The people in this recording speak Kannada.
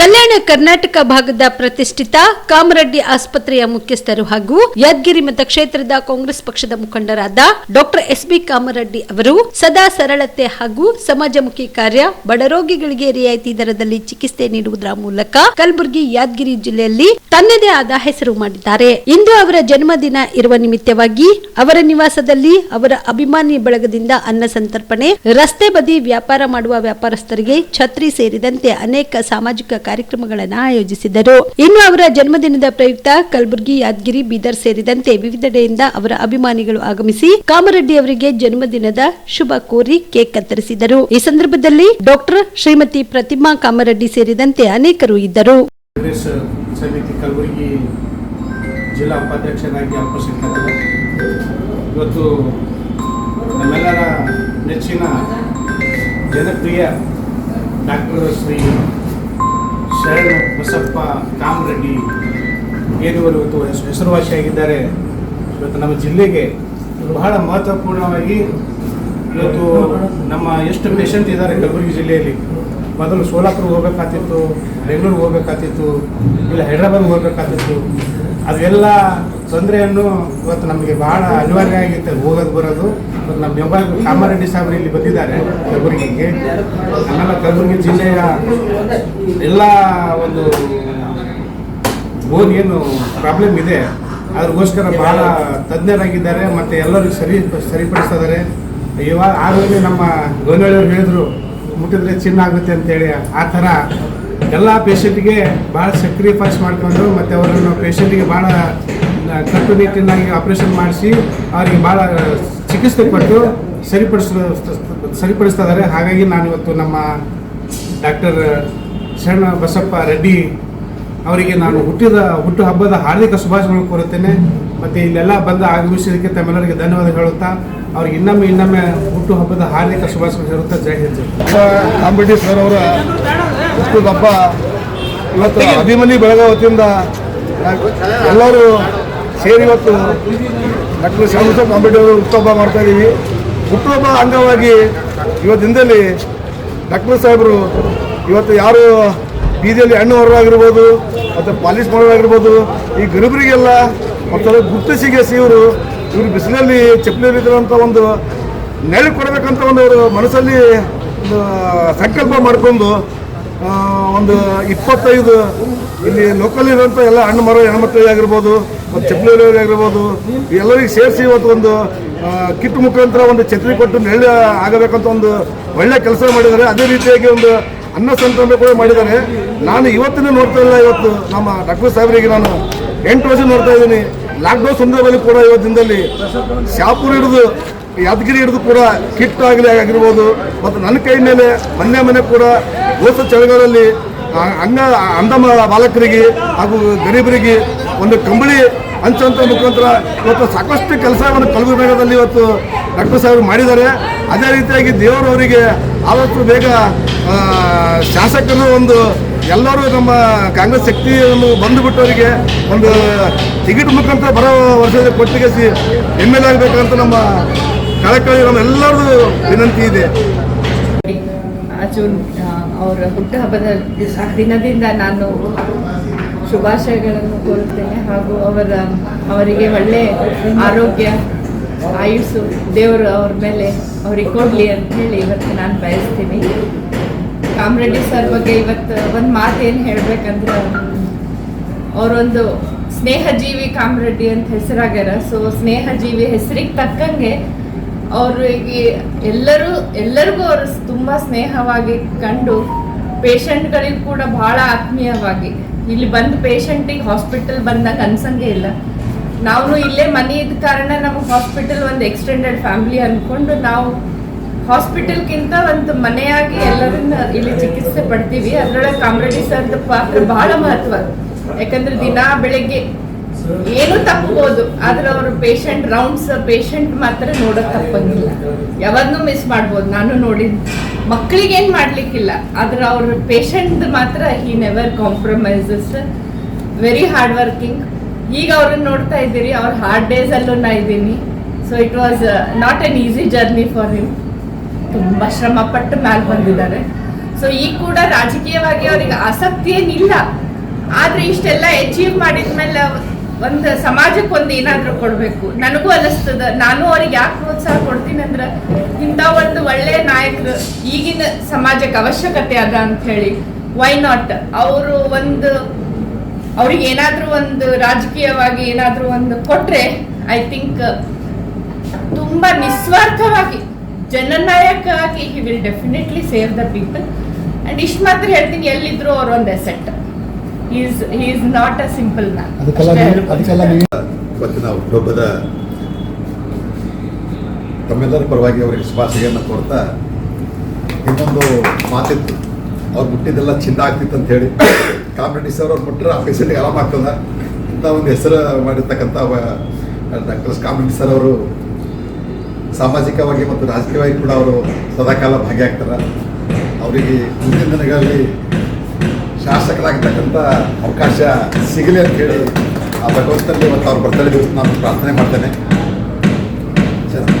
ಕಲ್ಯಾಣ ಕರ್ನಾಟಕ ಭಾಗದ ಪ್ರತಿಷ್ಠಿತ ಕಾಮರೆಡ್ಡಿ ಆಸ್ಪತ್ರೆಯ ಮುಖ್ಯಸ್ಥರು ಹಾಗೂ ಯಾದಗಿರಿ ಮತಕ್ಷೇತ್ರದ ಕಾಂಗ್ರೆಸ್ ಪಕ್ಷದ ಮುಖಂಡರಾದ ಡಾಕ್ಟರ್ ಎಸ್ ಬಿ ಕಾಮರೆಡ್ಡಿ ಅವರು ಸದಾ ಸರಳತೆ ಹಾಗೂ ಸಮಾಜಮುಖಿ ಕಾರ್ಯ ಬಡರೋಗಿಗಳಿಗೆ ರಿಯಾಯಿತಿ ದರದಲ್ಲಿ ಚಿಕಿತ್ಸೆ ನೀಡುವುದರ ಮೂಲಕ ಕಲಬುರಗಿ, ಯಾದಗಿರಿ ಜಿಲ್ಲೆಯಲ್ಲಿ ತನ್ನದೇ ಆದ ಹೆಸರು ಮಾಡಿದ್ದಾರೆ. ಇಂದು ಅವರ ಜನ್ಮದಿನ ಇರುವ ನಿಮಿತ್ತವಾಗಿ ಅವರ ನಿವಾಸದಲ್ಲಿ ಅವರ ಅಭಿಮಾನಿ ಬಳಗದಿಂದ ಅನ್ನ ಸಂತರ್ಪಣೆ, ರಸ್ತೆ ಬದಿ ವ್ಯಾಪಾರ ಮಾಡುವ ವ್ಯಾಪಾರಸ್ಥರಿಗೆ ಛತ್ರಿ ಸೇರಿದಂತೆ ಅನೇಕ ಸಾಮಾಜಿಕ ಕಾರ್ಯಕ್ರಮಗಳನ್ನು ಆಯೋಜಿಸಿದರು. ಇನ್ನು ಅವರ ಜನ್ಮದಿನದ ಪ್ರಯುಕ್ತ ಕಲಬುರಗಿ, ಯಾದಗಿರಿ, ಬೀದರ್ ಸೇರಿದಂತೆ ವಿವಿಧೆಡೆಯಿಂದ ಅವರ ಅಭಿಮಾನಿಗಳು ಆಗಮಿಸಿ ಕಾಮರೆಡ್ಡಿ ಅವರಿಗೆ ಜನ್ಮದಿನದ ಶುಭ ಕೋರಿ ಕೇಕ್ ಕತ್ತರಿಸಿದರು. ಈ ಸಂದರ್ಭದಲ್ಲಿ ಡಾಕ್ಟರ್ ಶ್ರೀಮತಿ ಪ್ರತಿಮಾ ಕಾಮರೆಡ್ಡಿ ಸೇರಿದಂತೆ ಅನೇಕರು ಇದ್ದರು. ಜಿಲ್ಲಾ ಉಪಾಧ್ಯಕ್ಷರಾಗಿ ಅಲ್ಪಸಂಖ್ಯಾತರು. ಇವತ್ತು ನಮ್ಮೆಲ್ಲರ ನೆಚ್ಚಿನ ಜನಪ್ರಿಯ ಡಾಕ್ಟರ್ ಶ್ರೀ ಶರಣ ಬಸಪ್ಪ ಕಾಮರೆಡ್ಡಿ ಏನಿವರು ಇವತ್ತು ಹೆಸ್- ಹೆಸರುವಾಸಿಯಾಗಿದ್ದಾರೆ ಇವತ್ತು ನಮ್ಮ ಜಿಲ್ಲೆಗೆ ಬಹಳ ಮಹತ್ವಪೂರ್ಣವಾಗಿ ಇವತ್ತು ನಮ್ಮ ಎಷ್ಟು ಪೇಷಂಟ್ ಇದ್ದಾರೆ ಕಲಬುರಗಿ ಜಿಲ್ಲೆಯಲ್ಲಿ? ಮೊದಲು ಸೋಲಾಪುರ ಹೋಗ್ಬೇಕಾತಿತ್ತು ಬೆಂಗಳೂರು ಹೋಗ್ಬೇಕಾತಿತ್ತು, ಇಲ್ಲ ಹೈದ್ರಾಬಾದ್ಗೆ ಹೋಗ್ಬೇಕಾತಿತ್ತು. ಅದೆಲ್ಲ ತೊಂದರೆಯನ್ನು ಇವತ್ತು ನಮಗೆ ಬಹಳ ಅನಿವಾರ್ಯ ಆಗಿತ್ತು. ಹೋಗೋದು, ಬರೋದು. ನಮ್ಮ ಬೆಂಬಲ ಕಾಮಾರೆಡ್ಡಿ ಸಾಹೇಬರು ಇಲ್ಲಿ ಬಂದಿದ್ದಾರೆ ಕಲಬುರಗಿಗೆ. ನಮ್ಮೆಲ್ಲ ಕಲಬುರಗಿ ಜಿಲ್ಲೆಯ ಎಲ್ಲ ಒಂದು ಬೋನ್ ಏನು ಪ್ರಾಬ್ಲಮ್ ಇದೆ. ಅದ್ರಗೋಸ್ಕರ ಬಹಳ ತಜ್ಞರಾಗಿದ್ದಾರೆ. ಮತ್ತು ಎಲ್ಲರಿಗೂ ಸರಿ, ಸರಿಪಡಿಸ್ತಿದ್ದಾರೆ. ಇವಾಗ ಆಗಲೇ ನಮ್ಮ ಗೋನಳ್ಳಿಯವ್ರು ಹೇಳಿದ್ರು, ಮುಟ್ಟಿದ್ರೆ ಚಿನ್ನ ಆಗುತ್ತೆ ಅಂತೇಳಿ. ಆ ಥರ ಎಲ್ಲ ಪೇಷಂಟ್ಗೆ ಭಾಳ ಸಕ್ರಿಫೈಸ್ ಮಾಡಿಕೊಂಡು ಮತ್ತು ಅವರನ್ನು ಪೇಷಂಟಿಗೆ ಭಾಳ ಕಟ್ಟುನಿಟ್ಟಿನಾಗಿ ಆಪ್ರೇಷನ್ ಮಾಡಿಸಿ ಅವರಿಗೆ ಭಾಳ ಚಿಕಿತ್ಸೆ ಕೊಟ್ಟು ಸರಿಪಡಿಸ ಸರಿಪಡಿಸ್ತಾ ಇದ್ದಾರೆ ಹಾಗಾಗಿ ನಾನು ಇವತ್ತು ನಮ್ಮ ಡಾಕ್ಟರ್ ಶರಣ ಬಸಪ್ಪ ರೆಡ್ಡಿ ಅವರಿಗೆ ನಾನು ಹುಟ್ಟಿದ, ಹುಟ್ಟು ಹಬ್ಬದ ಹಾರ್ದಿಕ ಶುಭಾಶಯಗಳು ಕೋರುತ್ತೇನೆ. ಮತ್ತು ಇಲ್ಲೆಲ್ಲ ಬಂದು ಆಗಮಿಸಿದ್ದಕ್ಕೆ ತಮ್ಮೆಲ್ಲರಿಗೆ ಧನ್ಯವಾದ ಹೇಳುತ್ತಾ, ಅವ್ರಿಗೆ ಇನ್ನೊಮ್ಮೆ ಇನ್ನೊಮ್ಮೆ ಹುಟ್ಟು ಹಬ್ಬದ ಹಾರ್ದಿಕ ಶುಭಾಶಯ ಹೇಳುತ್ತಾ. ಜೈ ಹಿಂದ್ ಅಂಬೇಡ್ಕರ್ ಅವರ ಹಬ್ಬ ಇವತ್ತು ಅಭಿಮನಿ ಬೆಳಗಾವಿ ವತಿಯಿಂದ ಎಲ್ಲರೂ ಸೇರಿ ಇವತ್ತು ಡಾಕ್ಟರ್ ಅಂಬೇಡ್ಕರ್ ಅವರು ಹುಟ್ಟುಹಬ್ಬ ಮಾಡ್ತಾ ಇದ್ದೀವಿ ಹುಟ್ಟುಹಬ್ಬ ಅಂಗವಾಗಿ ದಿನದಲ್ಲಿ ಡಾಕ್ಟರ್ ಸಾಹೇಬರು ಇವತ್ತು ಯಾರು ಬೀದಿಯಲ್ಲಿ ಹಣ್ಣು ಹೊರವಾಗಿರ್ಬೋದು ಮತ್ತು ಪಾಲಿಶ್ ಮಾಡೋರಾಗಿರ್ಬೋದು ಈ ಗರೀಬರಿಗೆಲ್ಲ ಮತ್ತು ಗುಪ್ತಸಿಗೆ ಇವರು ಇವರು ಬಿಸಿಲಲ್ಲಿ ಚಪ್ಪಲಿಯಲ್ಲಿ ಇದ್ರಂಥ ಒಂದು ನೆರಳು ಕೊಡಬೇಕಂತ ಒಂದು ಅವರು ಮನಸ್ಸಲ್ಲಿ ಒಂದು ಸಂಕಲ್ಪ ಮಾಡಿಕೊಂಡು ಒಂದು ಇಪ್ಪತ್ತೈದು ಇಲ್ಲಿ ಲೋಕಲ್ ಇರುವಂಥ ಎಲ್ಲ ಹಣ್ಣು, ಮರ ಹೆಣ್ಮಕ್ಳಿಗೆ ಆಗಿರ್ಬೋದು, ಮತ್ತು ಆಗಿರ್ಬೋದು, ಎಲ್ಲರಿಗೆ ಸೇರಿಸಿ ಇವತ್ತು ಒಂದು ಕಿಟ್ ಮುಖಾಂತರ ಒಂದು ಛತ್ರಿ ಕೊಟ್ಟು ನೆರಳು ಆಗಬೇಕಂತ ಒಂದು ಒಳ್ಳೆ ಕೆಲಸ ಮಾಡಿದ್ದಾರೆ. ಅದೇ ರೀತಿಯಾಗಿ ಒಂದು ಅನ್ನ ಸಂತ್ರಮ ಕೂಡ ಮಾಡಿದ್ದಾರೆ. ನಾನು ಇವತ್ತಿನ ನೋಡ್ತಾ ಇಲ್ಲ, ಇವತ್ತು ನಮ್ಮ ಡಾಕ್ಟರ್ ಸಾಹೇಬರಿಗೆ ನಾನು ಎಂಟು ವರ್ಷ ನೋಡ್ತಾ ಇದ್ದೀನಿ. ಲಾಕ್ಡೌನ್ ಸಂದರ್ಭದಲ್ಲಿ ಕೂಡ ಇವತ್ತು ದಿನದಲ್ಲಿ ಶಾಪುರ ಹಿಡಿದು ಯಾದಗಿರಿ ಹಿಡಿದು ಕೂಡ ಕಿಟ್ ಆಗಲಿ ಆಗಿರ್ಬೋದು. ಮತ್ತು ನನ್ನ ಕೈ ಮೇಲೆ ಮೊನ್ನೆ ಮನೆ ಕೂಡ ಹೋಸ ಚಳಿಗಾಲದಲ್ಲಿ ಆ, ಅಂಗ ಅಂಧ ಬಾಲಕರಿಗೆ ಹಾಗೂ ಗರೀಬರಿಗೆ ಒಂದು ಕಂಬಳಿ ಹಂಚಂತ ಮುಖಾಂತರ ಇವತ್ತು ಸಾಕಷ್ಟು ಕೆಲಸವನ್ನು ಕಲಬುರಗಿ ನಗರದಲ್ಲಿ ಇವತ್ತು ಡಾಕ್ಟರ್ ಸಾಹೇಬರು ಮಾಡಿದ್ದಾರೆ. ಅದೇ ರೀತಿಯಾಗಿ ದೇವರವರಿಗೆ ಆದಷ್ಟು ಬೇಗ ಶಾಸಕರು ಒಂದು ಎಲ್ಲರೂ ನಮ್ಮ ಕಾಂಗ್ರೆಸ್ ಶಕ್ತಿಯನ್ನು ಬಂದುಬಿಟ್ಟವರಿಗೆ ಒಂದು ಟಿಕೆಟ್ ಮುಖಾಂತರ ಬರೋ ವರ್ಷದ ಕೊಟ್ಟಿಗೆ ಎಂ ಎಲ್ ಆಗಬೇಕಂತ ನಮ್ಮ ಕಳಕಳಿ ನಮ್ಮೆಲ್ಲರದು ವಿನಂತಿ ಇದೆ. ಜೂನ್ ಅವರ ಹುಟ್ಟುಹಬ್ಬದ ದಿನದಿಂದ ನಾನು ಶುಭಾಶಯಗಳನ್ನು ಕೋರುತ್ತೇನೆ ಹಾಗೂ ಅವರ, ಅವರಿಗೆ ಒಳ್ಳೆ ಆರೋಗ್ಯ ಆಯುಸ್ಸು ದೇವರು ಅವ್ರ ಮೇಲೆ ಅವ್ರಿಗೆ ಕೊಡಲಿ ಅಂತ ಹೇಳಿ ಇವತ್ತು ನಾನು ಬಯಸ್ತೀನಿ. ಕಾಮರೆಡ್ಡಿ ಸರ್ ಬಗ್ಗೆ ಇವತ್ತು ಒಂದು ಮಾತು ಏನು ಹೇಳಬೇಕಂದ್ರೆ, ಅವರೊಂದು ಸ್ನೇಹಜೀವಿ ಕಾಮರೆಡ್ಡಿ ಅಂತ ಹೆಸರಾಗ್ಯಾರ. ಸೊ ಸ್ನೇಹಜೀವಿ ಹೆಸರಿಗೆ ತಕ್ಕಂಗೆ ಅವ್ರಿಗೆ ಎಲ್ಲರೂ, ಎಲ್ಲರಿಗೂ ಅವರು ತುಂಬ ಸ್ನೇಹವಾಗಿ ಕಂಡು ಪೇಷಂಟ್ಗಳಿಗೂ ಕೂಡ ಬಹಳ ಆತ್ಮೀಯವಾಗಿ. ಇಲ್ಲಿ ಬಂದು ಪೇಷಂಟಿಗೆ ಹಾಸ್ಪಿಟಲ್ ಬಂದಾಗ ಅನ್ಸಂಗೆ ಇಲ್ಲ. ನಾವು ಇಲ್ಲೇ ಮನೆ ಇದ್ದ ಕಾರಣ ನಮಗೆ ಹಾಸ್ಪಿಟಲ್ ಒಂದು ಎಕ್ಸ್ಟೆಂಡೆಡ್ ಫ್ಯಾಮಿಲಿ ಅಂದ್ಕೊಂಡು ನಾವು ಹಾಸ್ಪಿಟಲ್ಗಿಂತ ಒಂದು ಮನೆಯಾಗಿ ಎಲ್ಲರನ್ನ ಇಲ್ಲಿ ಚಿಕಿತ್ಸೆ ಪಡ್ತೀವಿ. ಅದರೊಳಗೆ ಕಾಮ್ರೆಡಿ ಸರ್ದ ಪಾತ್ರ ಬಹಳ ಮಹತ್ವ. ಯಾಕಂದ್ರೆ ದಿನಾ ಬೆಳಗ್ಗೆ ಏನು ತಪ್ಪಬಹುದು ಆದ್ರೆ ಅವರು ಪೇಷಂಟ್ ರೌಂಡ್ಸ್ ಪೇಷಂಟ್ ಮಾತ್ರ ನೋಡಕ್ ತಪ್ಪಂಗಿಲ್ಲ. ಯಾವನ್ನೂ ಮಿಸ್ ಮಾಡ್ಬೋದು, ನಾನು ನೋಡಿದ್ ಮಕ್ಕಳಿಗೆ ಏನ್ ಮಾಡ್ಲಿಕ್ಕಿಲ್ಲ, ಆದ್ರೆ ಅವ್ರ ಪೇಷಂಟ್ ಮಾತ್ರ he never compromises very hard working ಈಗ ಅವ್ರನ್ನ ನೋಡ್ತಾ ಇದ್ದೀರಿ, ಅವ್ರ ಹಾರ್ಡ್ ಡೇಸ್ ಅಲ್ಲೂ ನಾ ಇದ್ದೀನಿ. So it was not an easy journey for him ತುಂಬ ಶ್ರಮ ಪಟ್ಟು ಮ್ಯಾಲ್ ಬಂದಿದ್ದಾರೆ. ಸೊ ಈಗ ಕೂಡ ರಾಜಕೀಯವಾಗಿ ಅವ್ರಿಗೆ ಆಸಕ್ತಿ ಏನಿಲ್ಲ ಆದ್ರೆ ಇಷ್ಟೆಲ್ಲ ಅಚೀವ್ ಮಾಡಿದ್ಮೇಲೆ ಒಂದು ಸಮಾಜಕ್ಕೆ ಒಂದು ಏನಾದರೂ ಕೊಡ್ಬೇಕು. ನನಗೂ ಅನಿಸ್ತದ. ನಾನು ಅವ್ರಿಗೆ ಯಾಕೆ ಪ್ರೋತ್ಸಾಹ ಕೊಡ್ತೀನಿ ಅಂದ್ರೆ ಇಂಥ ಒಂದು ಒಳ್ಳೆಯ ನಾಯಕರು ಈಗಿನ ಸಮಾಜಕ್ಕೆ ಅವಶ್ಯಕತೆ ಅದ ಅಂತ ಹೇಳಿ. ವೈ ನಾಟ್ ಅವರು ಒಂದು ಅವ್ರಿಗೆ ಏನಾದರೂ ಒಂದು ರಾಜಕೀಯವಾಗಿ ಏನಾದರೂ ಒಂದು ಕೊಟ್ರೆ ಐ ಥಿಂಕ್ ತುಂಬಾ ನಿಸ್ವಾರ್ಥವಾಗಿ ಜನನಾಯಕ ಆಗಿ he will definitely save the people and ಇಷ್ಟು ಮಾತ್ರ ಹೇಳ್ತೀನಿ, ಎಲ್ಲಿದ್ರು ಅವ್ರ ಒಂದು asset is is not a simple man ಇವತ್ತಿನ ಹುಟ್ಟುಹಬ್ಬದ ತಮ್ಮೆಲ್ಲರ ಪರವಾಗಿ ಅವರಿಗೆ ಶುಭಾಶಯವನ್ನು ಕೊಡ್ತಾ ಇನ್ನೊಂದು ಮಾತಿತ್ತು. ಅವ್ರು ಮುಟ್ಟಿದ್ದೆಲ್ಲ ಚಿನ್ನ ಆಗ್ತಿತ್ತು ಅಂತ ಹೇಳಿ ಕಾಮಿಡಿ ಸರ್ ಅವ್ರು ಮುಟ್ಟರೆ ಆ ಪೇಷಂಟ್ಗೆ ಆರಾಮ ಆಗ್ತದ. ಇಂಥ ಒಂದು ಹೆಸರು ಮಾಡಿರ್ತಕ್ಕಂಥ ಡಾಕ್ಟರ್ ಕಾಮಿಡಿ ಸರ್ ಅವರು ಸಾಮಾಜಿಕವಾಗಿ ಮತ್ತು ರಾಜಕೀಯವಾಗಿ ಕೂಡ ಅವರು ಸದಾಕಾಲ ಭಾಗಿಯಾಗ್ತಾರೆ. ಅವರಿಗೆ ಮುಂದಿನ ದಿನಗಳಲ್ಲಿ ಶಾಸಕರಾಗತಕ್ಕಂಥ ಅವಕಾಶ ಸಿಗಲಿ ಅಂತ ಹೇಳಿ ಆ ಭಗವಂತನಲ್ಲಿ ಇವತ್ತು ಅವ್ರ ಬರ್ತಡೇ ದಿವಸ ನಾನು ಪ್ರಾರ್ಥನೆ ಮಾಡ್ತೇನೆ. ಚೆನ್ನಾಗಿ